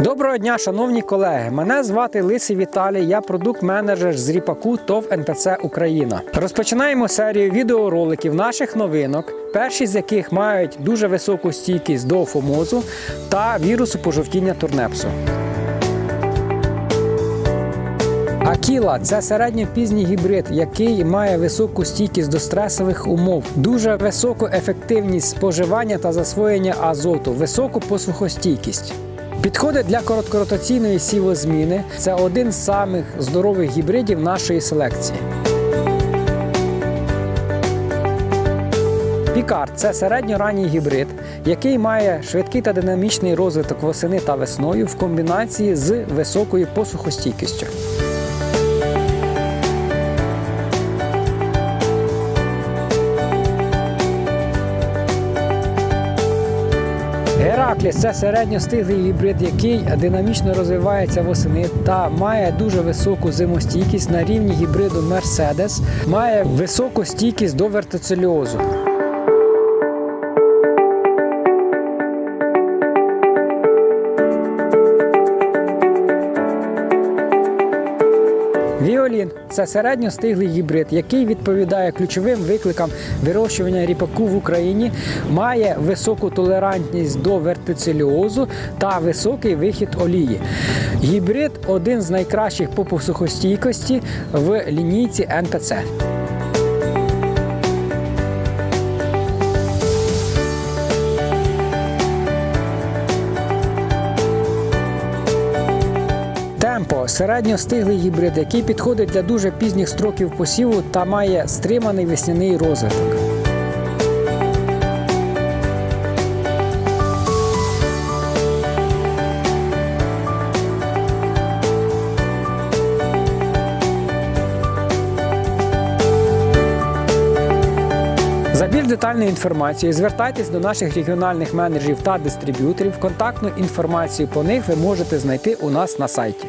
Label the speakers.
Speaker 1: Доброго дня, шановні колеги. Мене звати Лисий Віталій, я продукт-менеджер з ріпаку ТОВ НПЦ Україна. Розпочинаємо серію відеороликів наших новинок, перші з яких мають дуже високу стійкість до фомозу та вірусу пожовтіння турнепсу. Акіла це середньопізній гібрид, який має високу стійкість до стресових умов, дуже високу ефективність споживання та засвоєння азоту, високу посухостійкість. Підходить для короткоротаційної сівозміни. Це один з самих здорових гібридів нашої селекції. Пікар це середньоранній гібрид, який має швидкий та динамічний розвиток восени та весною в комбінації з високою посухостійкістю. Геракліс це середньостиглий гібрид, який динамічно розвивається восени та має дуже високу зимостійкість на рівні гібриду Мерседес, має високу стійкість до вертицельозу. Віолін це середньостиглий гібрид, який відповідає ключовим викликам вирощування ріпаку в Україні, має високу толерантність до вертицеліозу та високий вихід олії. Гібрид один з найкращих по посухостійкості в лінійці НПЦ. Темпо середньостиглий гібрид, який підходить для дуже пізніх строків посіву та має стриманий весняний розвиток. За більш детальною інформацією звертайтесь до наших регіональних менеджерів та дистриб'юторів. Контактну інформацію по них ви можете знайти у нас на сайті.